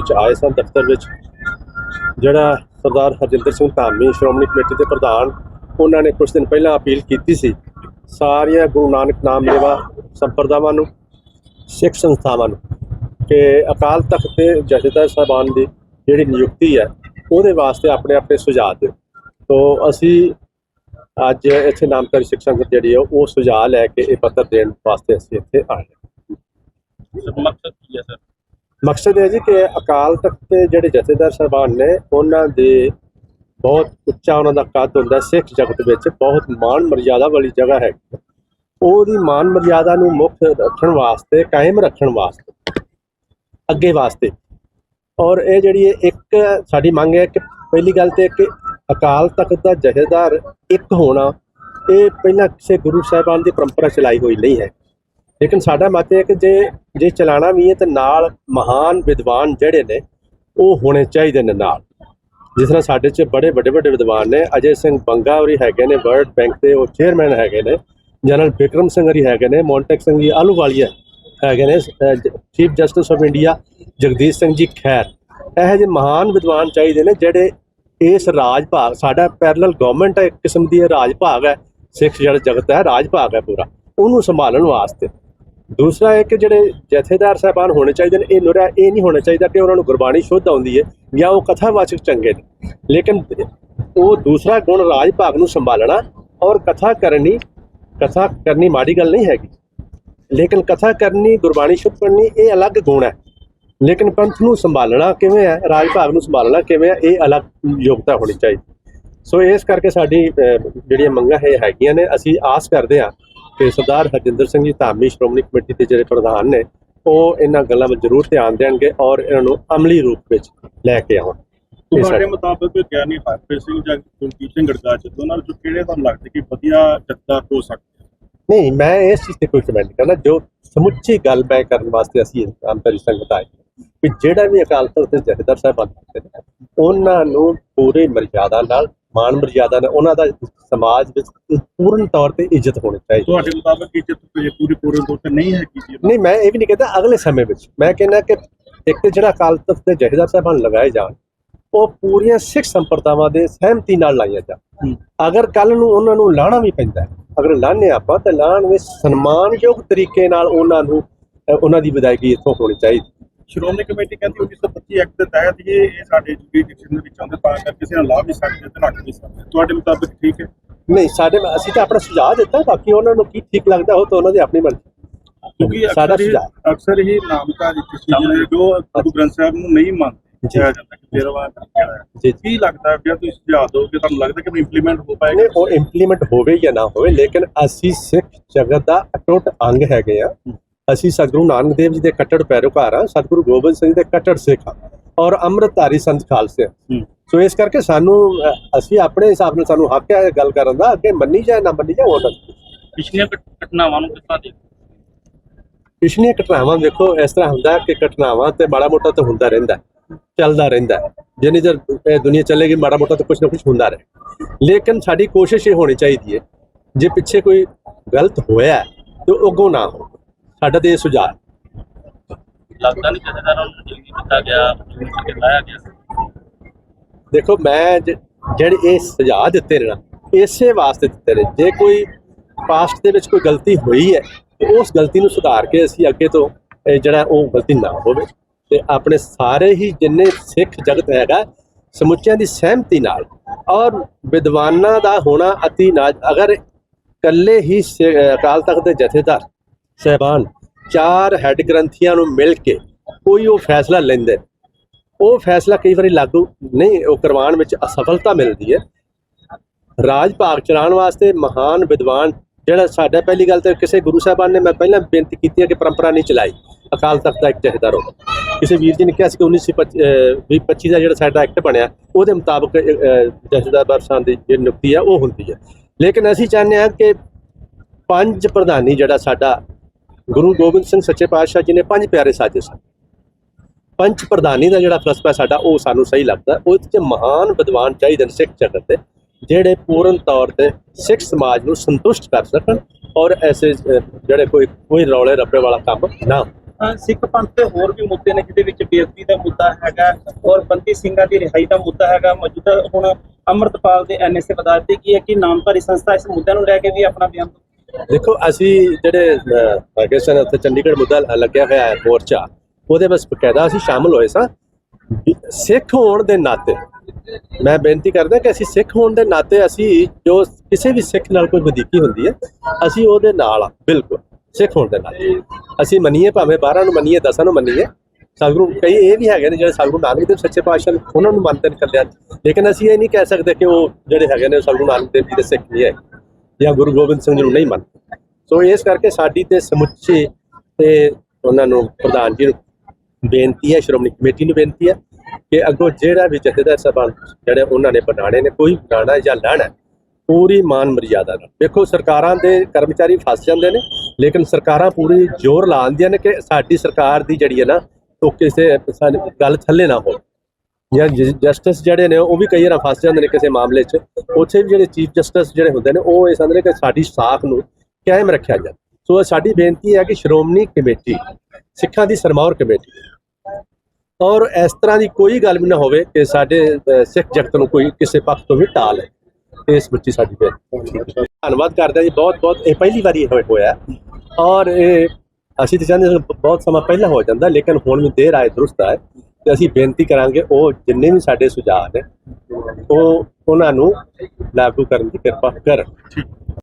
ਵਿੱਚ ਆਏ ਸਨ ਦਫ਼ਤਰ ਵਿੱਚ। ਜਿਹੜਾ ਸਰਦਾਰ ਹਰਜਿੰਦਰ ਸਿੰਘ ਧਾਮੀ ਸ਼੍ਰੋਮਣੀ ਕਮੇਟੀ ਦੇ ਪ੍ਰਧਾਨ, ਉਹਨਾਂ ਨੇ ਕੁਝ ਦਿਨ ਪਹਿਲਾਂ ਅਪੀਲ ਕੀਤੀ ਸੀ ਸਾਰੀਆਂ ਗੁਰੂ ਨਾਨਕ ਨਾਮ ਲੇਵਾ ਸੰਪਰਦਾਵਾਂ ਨੂੰ, ਸਿੱਖ ਸੰਸਥਾਵਾਂ ਨੂੰ ਕਿ ਅਕਾਲ ਤਖਤ ਦੇ ਜਥੇਦਾਰ ਸਾਹਿਬਾਨ ਦੀ ਜਿਹੜੀ ਨਿਯੁਕਤੀ ਹੈ, ਉਹਦੇ ਵਾਸਤੇ ਆਪਣੇ ਆਪਣੇ ਸੁਝਾਅ ਦਿਓ। ਤੋਂ ਅਸੀਂ ਅੱਜ ਇੱਥੇ ਨਾਮਕਰਨ ਸਿੱਖ ਸੰਗਤ ਜਿਹੜੀ ਹੈ, ਉਹ ਸੁਝਾਅ ਲੈ ਕੇ ਇਹ ਪੱਤਰ ਦੇਣ ਵਾਸਤੇ ਅਸੀਂ ਇੱਥੇ ਆਏ ਹਾਂ। ਮਕਸਦ ਕੀ ਹੈ ਸਰ? ਮਕਸਦ ਇਹ ਹੈ ਜੀ ਕਿ ਅਕਾਲ ਤਖਤ ਦੇ ਜਿਹੜੇ ਜਥੇਦਾਰ ਸਾਹਿਬਾਨ ਨੇ, ਉਹਨਾਂ ਦੇ ਬਹੁਤ ਉੱਚਾ ਉਹਨਾਂ ਦਾ ਕੱਦ ਹੁੰਦਾ ਸਿੱਖ ਜਗਤ ਵਿੱਚ ਬਹੁਤ ਮਾਣ ਮਰਿਆਦਾ ਵਾਲੀ ਜਗ੍ਹਾ ਹੈ। ਉਹਦੀ ਮਾਣ ਮਰਿਆਦਾ ਨੂੰ ਮੁੱਖ ਰੱਖਣ ਵਾਸਤੇ, ਕਾਇਮ ਰੱਖਣ ਵਾਸਤੇ, ਅੱਗੇ ਵਾਸਤੇ। ਔਰ ਇਹ ਜਿਹੜੀ ਇੱਕ ਸਾਡੀ ਮੰਗ ਹੈ ਕਿ ਪਹਿਲੀ ਗੱਲ ਤੇ ਕਿ ਅਕਾਲ ਤਖਤ ਦਾ ਜਥੇਦਾਰ ਇੱਕ ਹੋਣਾ, ਇਹ ਪਹਿਲਾਂ ਕਿਸੇ ਗੁਰੂ ਸਾਹਿਬਾਨ ਦੀ ਪਰੰਪਰਾ ਚਲਾਈ ਹੋਈ ਨਹੀਂ ਹੈ। ਲੇਕਿਨ ਸਾਡਾ ਮਤ ਹੈ ਕਿ ਜੇ ਜੇ ਚਲਾਣਾ ਵੀ ਹੈ ਤਾਂ ਨਾਲ ਮਹਾਨ ਵਿਦਵਾਨ ਜਿਹੜੇ ਨੇ, ਉਹ ਹੋਣੇ ਚਾਹੀਦੇ ਨੇ ਨਾਲ। ਜਿਸ ਤਰ੍ਹਾਂ ਸਾਡੇ 'ਚ ਬੜੇ ਵੱਡੇ ਵੱਡੇ ਵਿਦਵਾਨ ਨੇ, ਅਜੇ ਸਿੰਘ ਬੰਗਾ ਹੋਰੀ ਹੈਗੇ ਨੇ, ਵਰਲਡ ਬੈਂਕ ਦੇ ਉਹ ਚੇਅਰਮੈਨ ਹੈਗੇ ਨੇ, ਜਨਰਲ ਬਿਕਰਮ ਸਿੰਘ ਹੋਰੀ ਹੈਗੇ ਨੇ ਮੌਂਟੇਕ ਸਿੰਘ ਜੀ ਆਲੂਵਾਲੀਆ ਹੈਗੇ ਨੇ chief justice of India Jagdish Singh ji ਖੈਰ। ਇਹੋ ਜਿਹੇ ਮਹਾਨ ਵਿਦਵਾਨ ਚਾਹੀਦੇ ਨੇ ਜਿਹੜੇ ਇਸ ਰਾਜ ਭਾਗ ਸਾਡਾ ਪੈਰਲਲ ਗਵਰਨਮੈਂਟ ਹੈ, ਇੱਕ ਕਿਸਮ ਦੀ ਇਹ ਰਾਜ ਭਾਗ ਹੈ, ਸਿੱਖ ਜਿਹੜਾ ਜਗਤ ਹੈ ਰਾਜ ਭਾਗ ਹੈ ਪੂਰਾ। ਉਹਨੂੰ ਸੰਭਾਲਣ ਵਾਸਤੇ। ਦੂਸਰਾ ਹੈ ਕਿ ਜਿਹੜੇ ਜਥੇਦਾਰ ਸਾਹਿਬਾਨ ਹੋਣੇ ਚਾਹੀਦੇ ਨੇ, ਇਹ ਨੁਰਾ ਇਹ ਨਹੀਂ ਹੋਣਾ ਚਾਹੀਦਾ ਕਿ ਉਹਨਾਂ ਨੂੰ ਗੁਰਬਾਣੀ ਸ਼ੁੱਧ ਆਉਂਦੀ ਹੈ ਜਾਂ ਉਹ ਕਥਾਵਾਚਕ ਚੰਗੇ ਨੇ। ਲੇਕਿਨ ਉਹ ਦੂਸਰਾ ਗੁਣ ਰਾਜ ਭਾਗ ਨੂੰ ਸੰਭਾਲਣਾ ਔਰ ਕਥਾ ਕਰਨੀ ਕਥਾ ਕਰਨੀ ਮਾੜੀ ਗੱਲ ਨਹੀਂ ਹੈਗੀ। ਲੇਕਿਨ ਕਥਾ ਕਰਨੀ, ਗੁਰਬਾਣੀ ਸ਼ੁੱਧ ਪੜ੍ਹਨੀ, ਇਹ ਅਲੱਗ ਗੁਣ ਹੈ। ਲੇਕਿਨ ਪੰਥ ਨੂੰ ਸੰਭਾਲਣਾ ਕਿਵੇਂ ਹੈ, ਰਾਜ ਭਾਗ ਨੂੰ ਸੰਭਾਲਣਾ ਕਿਵੇਂ ਹੈ, ਇਹ ਅਲੱਗ ਯੋਗਤਾ ਹੋਣੀ ਚਾਹੀਦੀ। ਸੋ ਇਸ ਕਰਕੇ ਸਾਡੀ ਜਿਹੜੀਆਂ ਮੰਗਾਂ ਹੈ ਹੈਗੀਆਂ ਨੇ। ਅਸੀਂ ਆਸ ਕਰਦੇ ਹਾਂ ਕਿ ਸਰਦਾਰ ਹਰਜਿੰਦਰ ਸਿੰਘ ਜੀ ਧਾਮੀ ਸ਼੍ਰੋਮਣੀ ਕਮੇਟੀ ਦੇ ਜਿਹੜੇ ਪ੍ਰਧਾਨ ਨੇ ਉਹ ਇਹਨਾਂ ਗੱਲਾਂ ਵੱਲ ਜ਼ਰੂਰ ਧਿਆਨ ਦੇਣਗੇ ਔਰ ਇਹਨਾਂ ਨੂੰ ਅਮਲੀ ਰੂਪ ਵਿੱਚ ਲੈ ਕੇ ਆਉਣ। ਤੁਹਾਡੇ ਸਾਡੀ- ਮੁਤਾਬਕ ਗਿਆਨੀ ਹਰਪ੍ਰੀਤ ਸਿੰਘ ਜਾਂ ਕੁਲਦੀਪ ਸਿੰਘ ਗੜਗਾਚ ਦੋਨਾਂ ਵਿੱਚੋਂ ਕਿਹੜੇ ਤੁਹਾਨੂੰ ਲੱਗਦਾ ਕਿ ਵਧੀਆ ਜੱਥਾ ਹੋ ਸਕਦਾ? ਨਹੀਂ ਮੈਂ ਇਸ ਚੀਜ਼ ਤੇ ਕੋਈ ਕਮੈਂਟ ਕਰਨਾ ਜੋ ਸਮੁੱਚੀ ਗੱਲ ਮੈਂ ਕਰਨ ਵਾਸਤੇ ਅਸੀਂ ਅੰਤਰੀ ਸੰਗਤ ਆਏ ਕਿ ਜਿਹੜਾ ਵੀ ਅਕਾਲ ਤਖਤ ਦੇ ਜਥੇਦਾਰ ਸਾਹਿਬ ਬਣਦੇ ਨੇ ਉਹਨਾਂ ਨੂੰ ਪੂਰੀ ਮਰਜ਼ਾਦਾ ਨਾਲ ਮਾਣ ਮਰਜ਼ਾਦਾ ਨਾਲ ਉਹਨਾਂ ਦਾ ਸਮਾਜ ਵਿੱਚ ਪੂਰਨ ਤੌਰ ਤੇ ਇੱਜ਼ਤ ਹੋਣੀ ਚਾਹੀਦੀ। ਤੁਹਾਡੇ ਮੁਤਾਬਕ ਇੱਜ਼ਤ ਪੂਰੀ ਪੂਰੀ ਪੂਰੇ ਤੌਰ ਤੇ ਨਹੀਂ ਹੈਗੀ ਜੀ ਨਹੀਂ ਮੈਂ ਇਹ ਵੀ ਨਹੀਂ ਕਹਿੰਦਾ ਅਗਲੇ ਸਮੇਂ ਵਿੱਚ। ਮੈਂ ਕਹਿੰਦਾ ਕਿ ਇੱਕ ਜਿਹੜਾ ਅਕਾਲ ਤਖਤ ਦੇ ਜਥੇਦਾਰ ਸਾਹਿਬਾਨ ਲਗਾਏ ਜਾਣ ਉਹ ਪੂਰੀਆਂ ਸਿੱਖ ਸੰਪਰਦਾਵਾਂ ਦੇ ਸਹਿਮਤੀ ਨਾਲ ਲਾਈਆਂ ਜਾਣ। ਹੂੰ। ਅਗਰ ਕੱਲ ਨੂੰ ਉਹਨਾਂ ਨੂੰ ਲਾਣਾ ਵੀ ਪੈਂਦਾ ਹੈ, ਅਗਰ ਲਾਣੇ ਆਪਾਂ ਤਾਂ ਲਾਣ ਵਿੱਚ ਸਨਮਾਨਯੋਗ ਤਰੀਕੇ ਨਾਲ ਉਹਨਾਂ ਨੂੰ ਉਹਨਾਂ ਦੀ ਵਿਦਾਇਗੀ ਇੱਥੋਂ ਹੋਣੀ ਚਾਹੀਦੀ। ਸ਼੍ਰੋਮਣੀ ਕਮੇਟੀ ਕਹਿੰਦੀ 1925 ਐਕਟ ਦੇ ਤਹਿਤ ਇਹ ਇਹ ਸਾਡੇ ਜੁਡੀਸ਼ੀਅਲ ਦੇ ਵਿੱਚ ਆਉਂਦੇ ਤਾਂ ਕਰਕੇ ਕਿਸੇ ਨਾਲ ਲਾ ਵੀ ਸਕਦੇ ਤੇ ਰੱਖ ਵੀ ਸਕਦੇ। ਤੁਹਾਡੇ ਮੁਤਾਬਕ ਠੀਕ ਹੈ? ਨਹੀਂ ਸਾਡੇ ਅਸੀਂ ਤਾਂ ਆਪਣਾ ਸੁਝਾਅ ਦਿੱਤਾ ਬਾਕੀ ਉਹਨਾਂ ਨੂੰ ਕੀ ਠੀਕ ਲੱਗਦਾ ਉਹ ਤਾਂ ਉਹਨਾਂ ਦੀ ਆਪਣੀ ਮਰਜ਼ੀ। ਕਿਉਂਕਿ ਸਾਡਾ ਅਕਸਰ ਹੀ ਸੁਝਾਅ। ਅਕਸਰ ਹੀ ਨਾਮਕਾਰੀ ਕਿਸੇ ਨੇ ਜੋ ਗੁਰੂ ਗ੍ਰੰਥ ਸਾਹਿਬ ਨੂੰ ਨਹੀਂ ਮੰਨਦੇ ਜੀ। ਕਿਹਾ ਜਾਂਦਾ ਕਿ ਹੈ। ਜੀ ਕੀ ਲੱਗਦਾ ਹੈ ਕਿ ਤੁਸੀਂ ਸੁਝਾਅ ਦਿਓ ਕਿ ਤੁਹਾਨੂੰ ਲੱਗਦਾ ਕਿ ਇੰਪਲੀਮੈਂਟ ਹੋ ਪਾਏਗਾ ਨਹੀਂ ਉਹ ਇੰਪਲੀਮੈਂਟ ਹੋਵੇ ਜਾਂ ਨਾ ਹੋਵੇ ਲੇਕਿਨ ਅਸੀਂ ਸਿੱਖ ਜਗਤ ਦਾ ਅਟੁੱਟ ਅੰਗ ਹੈਗੇ ਆ। ਅਸੀਂ ਸਤਿਗੁਰੂ ਨਾਨਕ ਦੇਵ ਜੀ ਦੇ ਕੱਟੜ ਪੈਰੋਕਾਰ ਆ ਸਤਿਗੁਰੂ ਗੋਬਿੰਦ ਸਿੰਘ ਦੇ ਕੱਟੜ ਸਿੱਖ ਆ ਔਰ ਅੰਮ੍ਰਿਤਧਾਰੀ ਸੰਤ ਖਾਲਸੇ। ਸੋ ਇਸ ਕਰਕੇ ਸਾਨੂੰ ਅਸੀਂ ਆਪਣੇ ਹਿਸਾਬ ਨਾਲ ਸਾਨੂੰ ਹੱਕ ਹੈ ਗੱਲ ਕਰਨ ਦਾ ਅੱਗੇ ਮੰਨੀ ਜਾਏ ਨਾ ਮੰਨੀ ਜਾਏ ਉਹ ਤਾਂ ਪਿਛਲੀਆਂ ਘਟਨਾਵਾਂ ਨੂੰ ਤਰ੍ਹਾਂ ਦੇ ਪਿਛਲੀਆਂ ਘਟਨਾਵਾਂ ਦੇਖੋ ਇਸ ਤਰ੍ਹਾਂ ਹੁੰਦਾ ਕਿ ਘਟਨਾਵਾਂ ਤੇ ਮਾੜਾ ਮੋਟਾ ਤਾਂ ਹੁੰਦਾ ਰਹਿੰਦਾ ਚੱਲਦਾ ਰਹਿੰਦਾ। ਜਿੰਨੀ ਇਹ ਦੁਨੀਆ ਚੱਲੇਗੀ ਮਾੜਾ ਮੋਟਾ ਤਾਂ ਕੁਝ ਨਾ ਕੁਝ ਹੁੰਦਾ ਰਹੇ। ਲੇਕਿਨ ਸਾਡੀ ਕੋਸ਼ਿਸ਼ ਇਹ ਹੋਣੀ ਚਾਹੀਦੀ ਹੈ ਜੇ ਪਿੱਛੇ ਕੋਈ ਗਲਤ ਹੋਇਆ ਤਾਂ ਉਹ ਅੱਗੋਂ ਨਾ ਹੋ ਸਾਡਾ ਤੇ ਇਹ ਸੁਝਾਅ। ਲੱਗਦਾ ਨਹੀਂ ਜਥੇਦਾਰਾਂ ਨੂੰ ਜਲਦੀ ਕੀਤਾ ਗਿਆ ਕਿ ਲਾਇਆ ਗਿਆ। ਦੇਖੋ ਮੈਂ ਜਿਹੜੇ ਇਹ ਸੁਝਾਅ ਦਿੱਤੇ ਨੇ ਨਾ ਇਸੇ ਵਾਸਤੇ ਦਿੱਤੇ ਨੇ। ਜੇ ਕੋਈ ਪਾਸਟ ਦੇ ਵਿੱਚ ਕੋਈ ਗਲਤੀ ਹੋਈ ਹੈ ਤੇ ਉਸ ਗਲਤੀ ਨੂੰ ਸੁਧਾਰ ਕੇ ਅਸੀਂ ਅੱਗੇ ਤੋਂ ਜਿਹੜਾ ਉਹ ਗਲਤੀ ਨਾ ਹੋਵੇ। ਤੇ ਆਪਣੇ ਸਾਰੇ ਹੀ ਜਿੰਨੇ ਸਿੱਖ ਜਗਤ ਹੈਗਾ ਸਮੁੱਚਿਆਂ ਦੀ ਸਹਿਮਤੀ ਨਾਲ ਔਰ ਵਿਦਵਾਨਾਂ ਦਾ ਹੋਣਾ ਅਤੀ ਨਾਜ ਅਗਰ ਇਕੱਲੇ ਹੀ ਅਕਾਲ ਤਖਤ ਦੇ ਜਥੇਦਾਰ ਸਹਿਬਾਨ, ਚਾਰ ਹੈੱਡ ਗ੍ਰੰਥੀਆਂ ਨੂੰ ਮਿਲ ਕੇ ਕੋਈ ਉਹ ਫੈਸਲਾ ਲੈਂਦੇ ਉਹ ਫੈਸਲਾ ਕਈ ਵਾਰੀ ਲਾਗੂ ਨਹੀਂ, ਉਹ ਕਰਵਾਉਣ ਵਿੱਚ ਅਸਫਲਤਾ ਮਿਲਦੀ ਹੈ। ਰਾਜ ਭਾਗ ਚਲਾਉਣ ਵਾਸਤੇ ਮਹਾਨ ਵਿਦਵਾਨ, ਜਿਹੜਾ ਸਾਡਾ ਪਹਿਲੀ ਗੱਲ ਤਾਂ ਕਿਸੇ ਗੁਰੂ ਸਾਹਿਬਾਨ ਨੇ ਮੈਂ ਪਹਿਲਾਂ ਬੇਨਤੀ ਕੀਤੀ ਹੈ ਕਿ ਪਰੰਪਰਾ ਨਹੀਂ ਚਲਾਈ। ਅਕਾਲ ਤਖਤ ਦਾ ਇੱਕ ਜਥੇਦਾਰ ਹੋ ਕਿਸੇ ਵੀਰ ਜੀ ਨੇ ਕਿਹਾ ਸੀ ਕਿ 1925 ਦਾ ਜਿਹੜਾ ਸਾਡਾ ਐਕਟ ਬਣਿਆ, ਉਹਦੇ ਮੁਤਾਬਕ ਜਥੇਦਾਰ ਬਰਸਾਂ ਦੀ ਜਿਹੜੀ ਨਿਯੁਕਤੀ ਹੈ, ਉਹ ਹੁੰਦੀ ਹੈ। ਲੇਕਿਨ ਅਸੀਂ ਚਾਹੁੰਦੇ ਹਾਂ ਕਿ ਪੰਜ ਪ੍ਰਧਾਨੀ ਜਿਹੜਾ ਸਾਡਾ ਗੁਰੂ ਗੋਬਿੰਦ ਸਿੰਘ ਸੱਚੇ ਪਾਤਸ਼ਾਹ ਜੀ ਨੇ ਪੰਜ ਪਿਆਰੇ ਸਾਜੇ ਸਨ ਪੰਜ ਪ੍ਰਧਾਨੀ ਦਾ ਜਿਹੜਾ ਫਲਸਫਾ ਸਾਡਾ ਉਹ ਸਾਨੂੰ ਸਹੀ ਲੱਗਦਾ ਉਹ 'ਚ ਮਹਾਨ ਵਿਦਵਾਨ ਚਾਹੀਦੇ ਨੇ ਸਿੱਖ ਜਗਤ 'ਤੇ ਜਿਹੜੇ ਪੂਰਨ ਤੌਰ ਤੇ ਸਿੱਖ ਸਮਾਜ ਨੂੰ ਸੰਤੁਸ਼ਟ ਕਰ ਸਕਣ ਔਰ ਐਸੇ ਜਿਹੜੇ ਕੋਈ ਕੋਈ ਰੌਲੇ ਰੱਪੇ ਵਾਲਾ ਕੰਮ ਨਾ ਅ, ਸਿੱਖ ਪੰਥ ਦੇ ਹੋਰ ਵੀ ਮੁੱਦੇ ਨੇ ਜਿਹਦੇ ਵਿੱਚ ਬੇਅਦਬੀ ਦਾ ਮੁੱਦਾ ਹੈਗਾ ਔਰ ਬੰਦੀ ਸਿੰਘਾਂ ਦੀ ਰਿਹਾਈ ਦਾ ਮੁੱਦਾ ਹੈਗਾ। ਮੌਜੂਦਾ ਹੁਣ ਅੰਮ੍ਰਿਤਪਾਲ ਦੇ ਐਨਐਸਏ ਬਦਾਲਤੇ ਕੀ ਹੈ ਕਿ ਨਾਮਧਾਰੀ ਸੰਸਥਾ ਇਸ ਮੁੱਦਿਆਂ ਨੂੰ ਲੈ ਕੇ ਵੀ ਆਪਣਾ ਬਿਆਨ ਦੇਖੋ ਅਸੀਂ ਜਿਹੜੇ ਅਹ, ਹੈਗੇ ਸਨ ਉੱਥੇ ਚੰਡੀਗੜ੍ਹ ਮੁੱਦਾ ਲੱਗਿਆ ਹੋਇਆ ਹੈ ਮੋਰਚਾ। ਉਹਦੇ ਵਿੱਚ ਬਕਾਇਦਾ ਅਸੀਂ ਸ਼ਾਮਲ ਹੋਏ ਸਾਂ। ਵੀ ਸਿੱਖ ਹੋਣ ਦੇ ਨਾਤੇ ਮੈਂ ਬੇਨਤੀ ਕਰਦਾ ਕਿ ਅਸੀਂ ਸਿੱਖ ਹੋਣ ਦੇ ਨਾਤੇ ਅਸੀਂ ਜੋ ਕਿਸੇ ਵੀ ਸਿੱਖ ਨਾਲ ਕੋਈ ਵਧੀਕੀ ਹੁੰਦੀ ਹੈ ਅਸੀਂ ਉਹਦੇ ਨਾਲ ਆ ਬਿਲਕੁਲ ਸਿੱਖ ਹੋਣ ਦੇ ਨਾਤੇ। ਅਸੀਂ ਮੰਨੀਏ ਭਾਵੇਂ 12 ਨੂੰ ਮੰਨੀਏ 10 ਨੂੰ ਮੰਨੀਏ। ਸਤਿਗੁਰੂ ਕਈ ਇਹ ਵੀ ਹੈਗੇ ਨੇ ਜਿਹੜੇ ਸਤਿਗੁਰੂ ਨਾਨਕ ਦੇਵ ਸੱਚੇ ਪਾਤਸ਼ਾਹ ਉਹਨਾਂ ਨੂੰ ਮੰਨਦੇ ਨੇ ਕੱਲਿਆਂ ਲੇਕਿਨ ਅਸੀਂ ਇਹ ਨਹੀਂ ਕਹਿ ਸਕਦੇ ਕਿ ਉਹ ਜਿਹੜੇ ਹੈਗੇ ਨੇ ਸਤਿਗੁਰੂ ਨਾਨਕ ਦੇਵ ਜੀ ਦੇ ਸਿੱਖ ਨਹੀਂ ਹੈ। ਜਾਂ ਗੁਰੂ ਗੋਬਿੰਦ ਸਿੰਘ ਜੀ ਨੂੰ ਨਹੀਂ ਮੰਨਦੇ। ਸੋ ਇਸ ਕਰਕੇ ਸਾਡੀ ਤੇ ਸਮੁੱਚੇ ਤੇ ਉਹਨਾਂ ਨੂੰ ਪ੍ਰਧਾਨ ਜੀ ਨੂੰ ਬੇਨਤੀ ਹੈ, ਸ਼੍ਰੋਮਣੀ ਕਮੇਟੀ ਨੂੰ ਬੇਨਤੀ ਹੈ ਕਿ ਅੱਗੋਂ ਜਿਹੜਾ ਵੀ ਜਥੇਦਾਰ ਸਾਹਿਬਾਨ ਜਿਹੜੇ ਉਹਨਾਂ ਨੇ ਬਣਾਣੇ ਨੇ, ਕੋਈ ਬਣਾਣਾ ਜਾਂ ਲੈਣਾ, ਪੂਰੀ ਮਾਨ ਮਰਿਆਦਾ ਨਾਲ। ਵੇਖੋ, ਸਰਕਾਰਾਂ ਦੇ ਕਰਮਚਾਰੀ ਫਸ ਜਾਂਦੇ ਨੇ, ਲੇਕਿਨ ਸਰਕਾਰਾਂ ਪੂਰੀ ਜ਼ੋਰ ਲਾ ਲਾਉਂਦੀਆਂ ਨੇ ਕਿ ਸਾਡੀ ਸਰਕਾਰ ਦੀ ਜਿਹੜੀ ਹੈ ਨਾ, ਉਹ ਕਿਸੇ ਗੱਲ ਥੱਲੇ ਨਾ ਹੋ ਜਾਂ ਜਸਟਿਸ ਜਿਹੜੇ ਨੇ ਉਹ ਵੀ ਕਈ ਵਾਰ ਫਸ ਜਾਂਦੇ ਨੇ ਕਿਸੇ ਮਾਮਲੇ 'ਚ। ਉੱਥੇ ਵੀ ਜਿਹੜੇ ਚੀਫ ਜਸਟਿਸ ਜਿਹੜੇ ਹੁੰਦੇ ਨੇ, ਉਹ ਇਹ ਸਮਝਦੇ ਨੇ ਕਿ ਸਾਡੀ ਸਾਖ ਨੂੰ ਕਾਇਮ ਰੱਖਿਆ ਜਾਵੇ। ਸੋ ਸਾਡੀ ਬੇਨਤੀ ਹੈ ਕਿ ਸ਼੍ਰੋਮਣੀ ਕਮੇਟੀ, ਸਿੱਖਾਂ ਦੀ ਸਰਮੌਰ ਕਮੇਟੀ ਔਰ ਇਸ ਤਰ੍ਹਾਂ ਦੀ ਕੋਈ ਗੱਲ ਵੀ ਨਾ ਹੋਵੇ ਕਿ ਸਾਡੇ ਸਿੱਖ ਜਗਤ ਨੂੰ ਕੋਈ ਕਿਸੇ ਪੱਖ ਤੋਂ ਵੀ ਟਾਲ ਹੈ ਇਸ ਬੱਚੀ ਸਾਡੀ ਬੇਨਤੀ ਧੰਨਵਾਦ ਕਰਦੇ ਹਾਂ ਜੀ, ਬਹੁਤ ਬਹੁਤ, ਇਹ ਪਹਿਲੀ ਵਾਰੀ ਹੋਇਆ ਹੋਇਆ ਔਰ ਇਹ, ਅਸੀਂ ਤਾਂ ਚਾਹੁੰਦੇ ਬਹੁਤ ਸਮਾਂ ਪਹਿਲਾਂ ਹੋ ਜਾਂਦਾ, ਲੇਕਿਨ ਹੁਣ ਵੀ ਦੇਰ ਆਏ, ਦਰੁਸਤ ਆਏ। ਤੇ ਅਸੀਂ ਬੇਨਤੀ ਕਰਾਂਗੇ, ਉਹ ਜਿੰਨੇ ਵੀ ਸਾਡੇ ਸੁਝਾਅ ਨੇ, ਉਹ ਉਹਨਾਂ ਨੂੰ ਲਾਗੂ ਕਰਨ ਦੀ ਕਿਰਪਾ ਕਰਨ।